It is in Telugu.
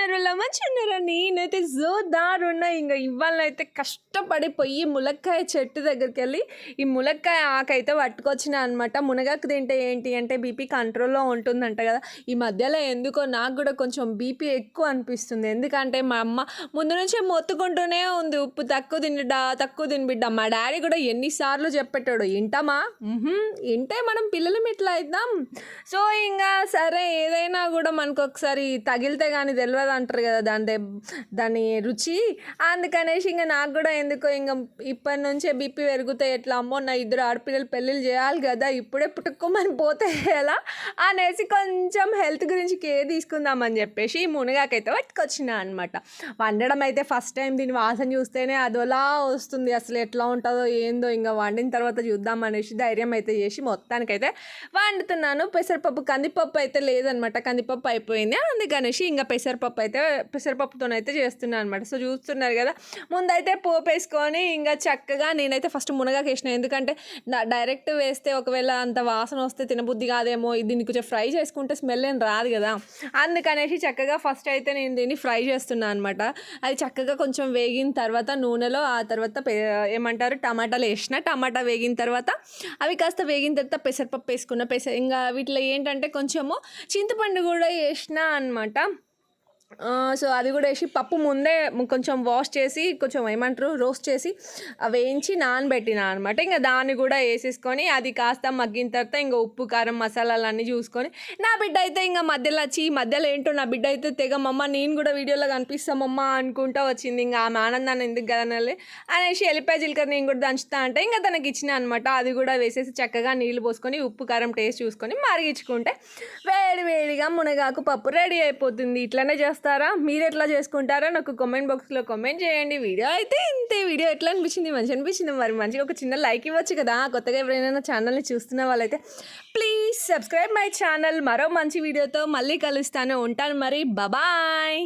general మంచి ఉన్నారా? నేనైతే జోదార్ ఉన్నా ఇంకా ఇవాళ అయితే కష్టపడి పోయి ములక్కాయ చెట్టు దగ్గరికి వెళ్ళి ఈ ములక్కాయ ఆకైతే పట్టుకొచ్చిన అనమాట మునగాకు తింటే ఏంటి అంటే బీపీ కంట్రోల్లో ఉంటుందంట కదా. ఈ మధ్యలో ఎందుకో నాకు కూడా కొంచెం బీపీ ఎక్కువ అనిపిస్తుంది. ఎందుకంటే మా అమ్మ ముందు నుంచే మొత్తుకుంటూనే ఉంది. ఉప్పు తక్కువ తినడా తక్కువ తిని మా డాడీ కూడా ఎన్నిసార్లు చెప్పేటాడు వింటామా మ్హూ. వింటే మనం పిల్లలు ఇట్లా అవుతాం సో ఇంకా సరే ఏదైనా కూడా మనకు ఒకసారి తగిలితే కానీ తెలియదు అంటారు కదా దాని దాని రుచి. అందుకనేసి ఇంకా నాకు కూడా ఎందుకో ఇంకా ఇప్పటి నుంచే బీపీ పెరుగుతాయి ఎట్లా అమ్మో నా ఇద్దరు ఆడపిల్లలు పెళ్ళిళ్ళు చేయాలి కదా ఇప్పుడే పుట్టుకోమని పోతే ఎలా అనేసి కొంచెం హెల్త్ గురించి కేర్ తీసుకుందామని చెప్పేసి ఈ మునగాకైతే పట్టుకొచ్చిన అనమాట వండడం అయితే ఫస్ట్ టైం దీని వాసన చూస్తేనే అదోలా వస్తుంది. అసలు ఎట్లా ఉంటుందో ఏందో ఇంకా వండిన తర్వాత చూద్దాం అనేసి ధైర్యం అయితే చేసి మొత్తానికైతే వండుతున్నాను. పెసరపప్పు కందిపప్పు అయితే లేదనమాట కందిపప్పు అయిపోయింది. అందుకనేసి ఇంకా పెసరపప్పు అయితే పెసరపప్పుతోనైతే చేస్తున్నాను అనమాట సో చూస్తున్నారు కదా ముందైతే పోపు వేసుకొని ఇంకా చక్కగా నేనైతే ఫస్ట్ మునగాకు వేసిన. ఎందుకంటే నా- డైరెక్ట్ వేస్తే ఒకవేళ అంత వాసన వస్తే తినబుద్ధి కాదేమో దీన్ని కొంచెం ఫ్రై చేసుకుంటే స్మెల్ ఏం రాదు కదా. అందుకనేసి చక్కగా ఫస్ట్ అయితే నేను దీన్ని ఫ్రై చేస్తున్నాను అనమాట అది చక్కగా కొంచెం వేగిన తర్వాత నూనెలో ఆ తర్వాత ఏమంటారు టమాటాలు వేసిన టమాటా వేగిన తర్వాత అవి కాస్త వేగిన తర్వాత పెసరపప్పు వేసుకున్న పెసర ఇంకా వీటిలో ఏంటంటే కొంచెము చింతపండు కూడా వేసిన అనమాట సో అది కూడా వేసి పప్పు ముందే కొంచెం వాష్ చేసి కొంచెం ఏమంటారు రోస్ట్ చేసి వేయించి నానబెట్టిన అనమాట ఇంకా దాన్ని కూడా వేసేసుకొని అది కాస్త మగ్గిన తర్వాత ఇంకా ఉప్పు కారం మసాలాలు అన్నీ చూసుకొని నా బిడ్డ అయితే ఇంకా మధ్యలో వచ్చి మధ్యలో ఏంటో నా బిడ్డ అయితే తెగ మమ్మ నేను కూడా వీడియోలో కనిపిస్తామమ్మ అనుకుంటా వచ్చింది. ఇంకా ఆమె ఆనందాన్ని ఎందుకు కదనాలి అనేసి ఎల్లిపాయ జీలకర్ర నేను కూడా దంచుతా అంటే ఇంకా తనకి ఇచ్చిన అనమాట అది కూడా వేసేసి చక్కగా నీళ్ళు పోసుకొని ఉప్పు కారం టేస్ట్ చూసుకొని మరిగించుకుంటే వేడి వేడిగా మునగాకు పప్పు రెడీ అయిపోతుంది. ఇట్లనే చేస్తారా? మీరు ఎట్లా చేసుకుంటారా? నాకు కామెంట్ బాక్స్లో కామెంట్ చేయండి. వీడియో అయితే ఇంతే. వీడియో ఎట్లా అనిపించింది? మంచి అనిపించింది. మరి మంచిగా ఒక చిన్న లైక్ ఇవ్వచ్చు కదా. కొత్తగా ఎవరైనా ఛానల్ని చూస్తున్న వాళ్ళైతే ప్లీజ్ సబ్స్క్రైబ్ మై ఛానల్ మరో మంచి వీడియోతో మళ్ళీ కలుస్తాను. ఉంటాను మరి. బాయ్